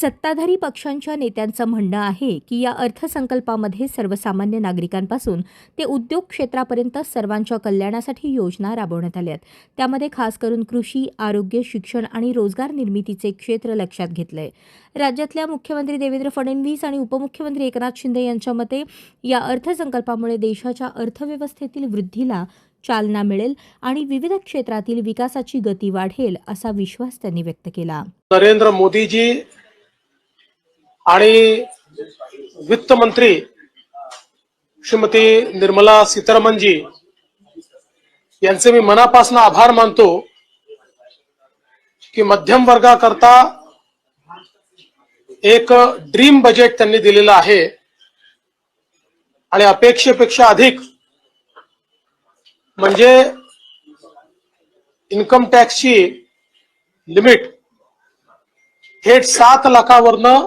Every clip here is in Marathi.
सत्ताधारी पक्षांच्या नेत्यांचं म्हणणं आहे की या अर्थसंकल्पामध्ये सर्वसामान्य नागरिकांपासून ते उद्योग क्षेत्रापर्यंत सर्वांच्या कल्याणासाठी योजना राबवण्यात आल्या आहेत. त्यामध्ये खास करून कृषी आरोग्य शिक्षण आणि रोजगार निर्मितीचे क्षेत्र लक्षात घेतलंय. राज्यातल्या मुख्यमंत्री देवेंद्र फडणवीस आणि उपमुख्यमंत्री एकनाथ शिंदे यांच्या मते या अर्थसंकल्पामुळे देशाच्या अर्थव्यवस्थेतील वृद्धीला चालना मिळेल आणि विविध क्षेत्रातील विकासाची गती वाढेल असा विश्वास त्यांनी व्यक्त केला. नरेंद्र मोदीजी आणि वित्त मंत्री श्रीमती निर्मला सीतारामनजी यांचे मी मनापासून आभार मानतो की मध्यम वर्गाकरता एक ड्रीम बजेट त्यांनी दिलेलं आहे आणि अपेक्षेपेक्षा अधिक म्हणजे इन्कम टॅक्सची लिमिट थेट सात लाखावरनं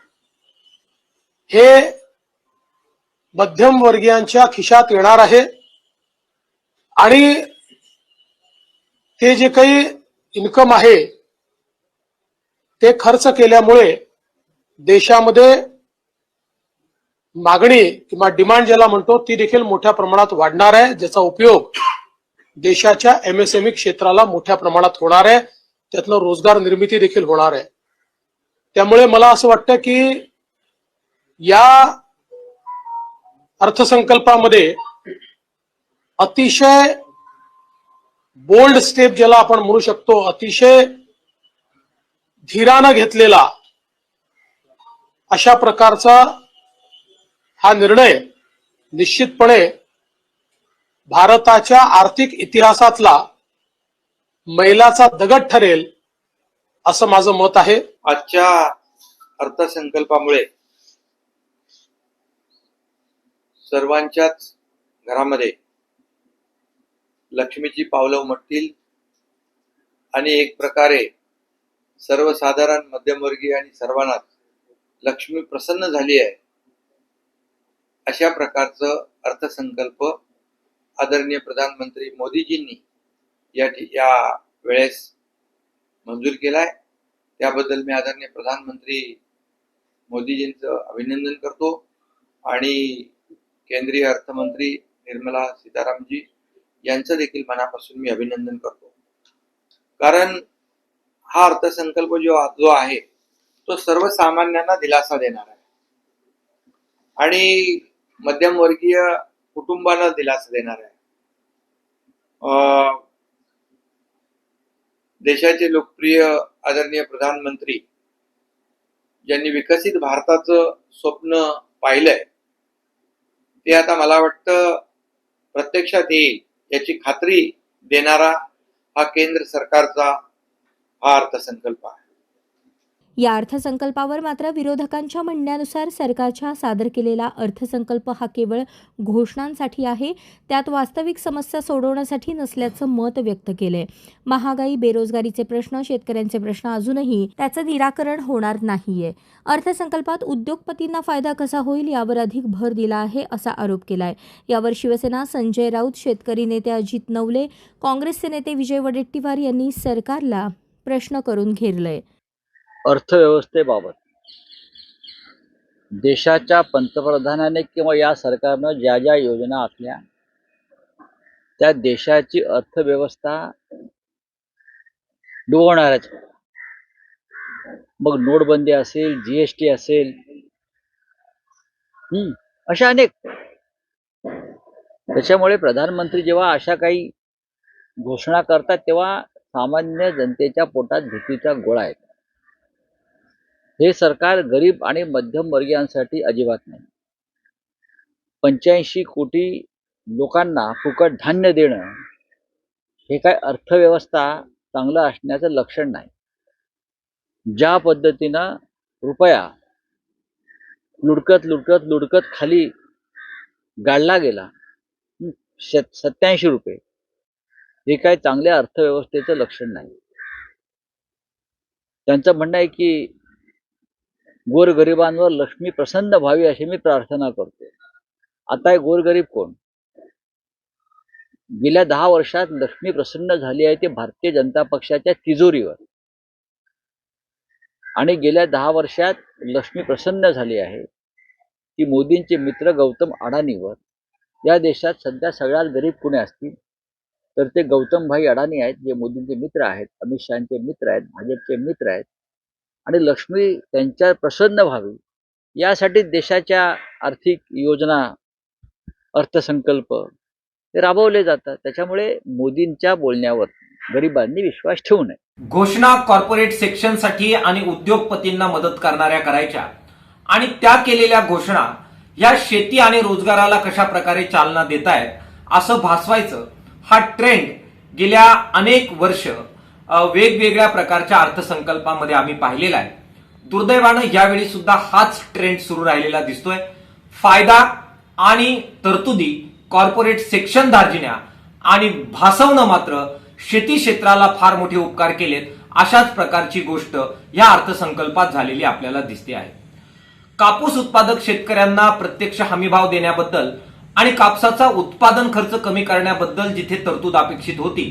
हे मध्यम वर्गीयांच्या खिशात येणार आहे. आणि ते जे काही इन्कम आहे ते खर्च केल्यामुळे देशामध्ये मागणी किंवा डिमांड ज्याला म्हणतो ती देखील मोठ्या प्रमाणात वाढणार आहे ज्याचा उपयोग देशाच्या एमएसएमई क्षेत्राला मोठ्या प्रमाणात होणार आहे. त्यातनं रोजगार निर्मिती देखील होणार आहे. त्यामुळे मला असं वाटतं की या अर्थसंकल्पामध्ये अतिशय बोल्ड स्टेप ज्याला आपण म्हणू शकतो अतिशय धीरानं घेतलेला अशा प्रकारचा हा निर्णय निश्चितपणे भारताच्या आर्थिक इतिहासातला मैलाचा दगड ठरेल असं माझं मत आहे. आजच्या अर्थसंकल्पामुळे सर्वांच्याच घरामध्ये लक्ष्मीची पावलं उमटतील. आणि एक प्रकारे सर्वसाधारण मध्यमवर्गीय आणि सर्वांनाच लक्ष्मी प्रसन्न झाली आहे. अशा प्रकारचं अर्थसंकल्प आदरणीय प्रधानमंत्री मोदीजींनी या या वेळेस मंजूर केलाय. त्याबद्दल मी आदरणीय प्रधानमंत्री मोदीजींचं अभिनंदन करतो. आणि केंद्रीय अर्थमंत्री निर्मला सीतारामजी यांचं देखील मनापासून मी अभिनंदन करतो. कारण हा अर्थसंकल्प जो जो आहे तो सर्वसामान्यांना दिलासा देणार आहे. आणि मध्यमवर्गीय कुटुंबांना दिलासा देणार आहे. अं, देशाचे लोकप्रिय आदरणीय प्रधानमंत्री ज्यांनी विकसित भारताचं स्वप्न पाहिलंय. ते आता मला वाटतं प्रत्यक्षात येईल. याची खात्री देणारा हा केंद्र सरकारचा हा अर्थसंकल्प आहे. या अर्थसंकल्पावर मात्र विरोधकांच्या म्हणण्यानुसार सरकारच्या सादर केलेला अर्थसंकल्प हा केवळ घोषणांसाठी आहे त्यात वास्तविक समस्या सोडवण्यासाठी नसल्याचं मत व्यक्त केलंय. महागाई बेरोजगारीचे प्रश्न शेतकऱ्यांचे प्रश्न अजूनही त्याचं निराकरण होणार नाहीये. अर्थसंकल्पात उद्योगपतींना फायदा कसा होईल यावर अधिक भर दिला आहे असा आरोप केलाय. यावर शिवसेना संजय राऊत शेतकरी नेते अजित नवले काँग्रेसचे नेते विजय वडेट्टीवार यांनी सरकारला प्रश्न करून घेरलंय. अर्थव्यवस्थेबाबत. देशाच्या पंतप्रधानाने किंवा या सरकारनं ज्या ज्या योजना आखल्या त्या देशाची अर्थव्यवस्था डुबवणाऱ्याच मग नोटबंदी असेल जीएसटी असेल हम्म, अशा अनेक. त्याच्यामुळे प्रधानमंत्री जेव्हा अशा काही घोषणा करतात तेव्हा सामान्य जनतेच्या पोटात भीतीचा गोळा येतो. हे सरकार गरीब आणि मध्यमवर्गीयांसाठी अजिबात नाही. पंच्याऐंशी कोटी लोकांना फुकट धान्य देणं हे काय अर्थव्यवस्था चांगलं असण्याचं लक्षण नाही. ज्या पद्धतीनं रुपया लुडकत लुडकत लुडकत खाली गाडला गेला सत्याऐंशी रुपये हे काय चांगल्या अर्थव्यवस्थेचं लक्षण नाही. त्यांचं म्हणणं आहे की गोरगरिबांवर लक्ष्मी प्रसन्न व्हावी अशी मी प्रार्थना करतो आता गोरगरीब कोण? गेल्या दहा वर्षात लक्ष्मी प्रसन्न झाली आहे ते भारतीय जनता पक्षाच्या तिजोरीवर. आणि गेल्या दहा वर्षात लक्ष्मी प्रसन्न झाली आहे. ती मोदींचे मित्र गौतम अडाणीवर. या देशात सध्या सगळ्यात गरीब कुणी असतील? तर ते गौतमभाई अडाणी आहेत जे मोदींचे मित्र आहेत अमित शहाचे मित्र आहेत भाजपचे मित्र आहेत. आणि लक्ष्मी त्यांच्या प्रसन्न व्हावी. यासाठी देशाच्या आर्थिक योजना अर्थसंकल्प ते राबवले जातात. त्याच्यामुळे मोदींच्या बोलण्यावर गरिबांनी विश्वास ठेवू नये. घोषणा कॉर्पोरेट सेक्शनसाठी आणि उद्योगपतींना मदत करणाऱ्या करायच्या आणि त्या केलेल्या घोषणा या शेती आणि रोजगाराला कशा प्रकारे चालना देत आहेत असं भासवायचं हा ट्रेंड गेल्या अनेक वर्ष वेगवेगळ्या प्रकारच्या अर्थसंकल्पामध्ये आम्ही पाहिलेला आहे. दुर्दैवानं यावेळी सुद्धा हाच ट्रेंड सुरू राहिलेला दिसतोय. फायदा आणि तरतुदी कॉर्पोरेट सेक्शन दार्जिन्या आणि भासवणं मात्र शेती क्षेत्राला फार मोठे उपकार केलेत अशाच प्रकारची गोष्ट या अर्थसंकल्पात झालेली आपल्याला दिसते आहे. कापूस उत्पादक शेतकऱ्यांना प्रत्यक्ष हमीभाव देण्याबद्दल आणि कापसाचा उत्पादन खर्च कमी करण्याबद्दल जिथे तरतूद अपेक्षित होती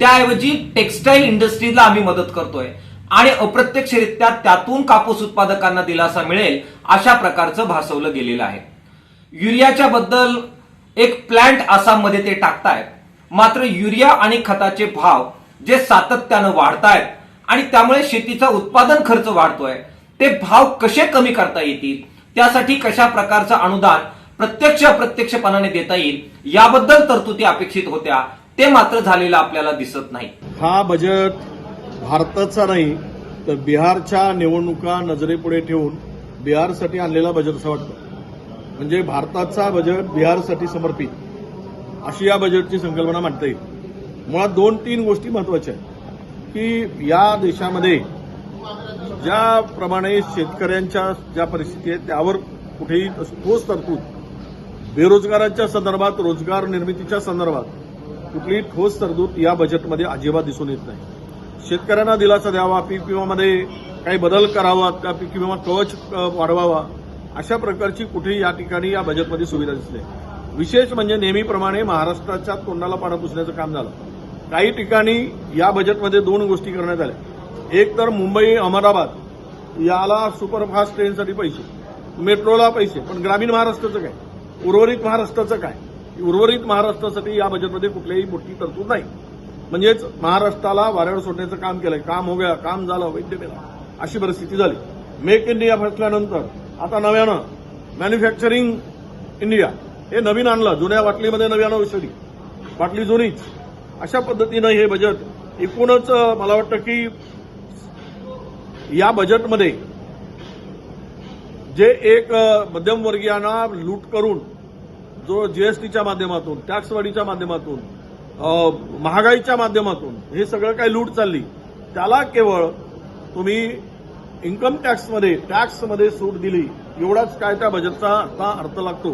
त्याऐवजी टेक्स्टाईल इंडस्ट्रीजला आम्ही मदत करतोय. आणि अप्रत्यक्षरित्या त्यातून कापूस उत्पादकांना दिलासा मिळेल अशा प्रकारचं भासवलं गेलेलं आहे. युरियाच्या बद्दल एक प्लांट आसाममध्ये ते टाकतायत. मात्र युरिया आणि खताचे भाव जे सातत्यानं वाढतायत आणि त्यामुळे शेतीचा उत्पादन खर्च वाढतोय ते भाव कसे कमी करता येतील? त्यासाठी कशा प्रकारचं अनुदान प्रत्यक्ष अप्रत्यक्षपणाने देता येईल? याबद्दल तरतुदी अपेक्षित होत्या. ते मात्र झालेलं आपल्याला दिसत नाही. हा बजेट भारताचा नाही तर बिहारच्या निवडणुका नजरेपुढे ठेवून बिहारसाठी आणलेला बजेट असं वाटतं. म्हणजे भारताचा बजेट बिहारसाठी समर्पित. अशी या बजेटची संकल्पना मांडता येईल. मुळात दोन तीन गोष्टी महत्त्वाच्या आहेत. की या देशामध्ये ज्याप्रमाणे शेतकऱ्यांच्या ज्या परिस्थिती आहेत त्यावर कुठेही ठोस तरतूद बेरोजगारांच्या संदर्भात रोजगार निर्मितीच्या संदर्भात कुठलीही ठोस तरतूद या बजेटमध्ये अजिबात दिसून येत नाही. शेतकऱ्यांना दिलासा द्यावा पीक विमामध्ये काही बदल करावा त्या पीक विमा कवच वाढवावा अशा प्रकारची कुठेही या ठिकाणी या बजेटमध्ये सुविधा दिसली विशेष म्हणजे नेहमीप्रमाणे महाराष्ट्राच्या तोंडाला पाणी पुसण्याचं काम झालं. काही ठिकाणी या बजेटमध्ये दोन गोष्टी करण्यात आल्या. एक तर मुंबई अहमदाबाद याला सुपरफास्ट ट्रेनसाठी पैसे. मेट्रोला पैसे पण ग्रामीण महाराष्ट्राचं काय? उर्वरित महाराष्ट्राचं काय? उर्वरित महाराष्ट्रासाठी या बजेटमध्ये कुठल्याही मोठी तरतूद नाही. म्हणजेच महाराष्ट्राला वाऱ्यावर सोडण्याचं काम केलंय. काम हो गया काम झालं वैद्य केलं अशी परिस्थिती झाली. मेक इंडिया म्हटल्यानंतर आता नव्यानं मॅन्युफॅक्चरिंग इंडिया हे नवीन आणलं. जुन्या बाटलीमध्ये नव्यानं औषधी. बाटली जुनीच. अशा पद्धतीनं हे बजेट एकूणच मला वाटतं की या बजेटमध्ये जे एक मध्यमवर्गीयांना लूट करून जो जीएसटीच्या माध्यमातून टॅक्सवाढीच्या माध्यमातून महागाईच्या माध्यमातून हे सगळं काही लूट चालली त्याला केवळ तुम्ही इन्कम टॅक्समध्ये टॅक्समध्ये सूट दिली एवढाच काय त्या बजेटचा आता अर्थ लागतो.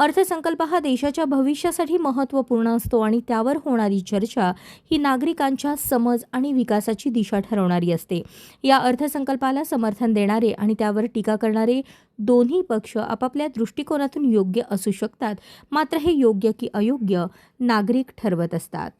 अर्थसंकल्प हा देशाच्या भविष्यासाठी महत्त्वपूर्ण असतो आणि त्यावर होणारी चर्चा ही नागरिकांच्या समज आणि विकासाची दिशा ठरवणारी असते. या अर्थसंकल्पाला समर्थन देणारे आणि त्यावर टीका करणारे दोन्ही पक्ष आपापल्या दृष्टिकोनातून योग्य असू शकतात मात्र हे योग्य की अयोग्य नागरिक ठरवत असतात.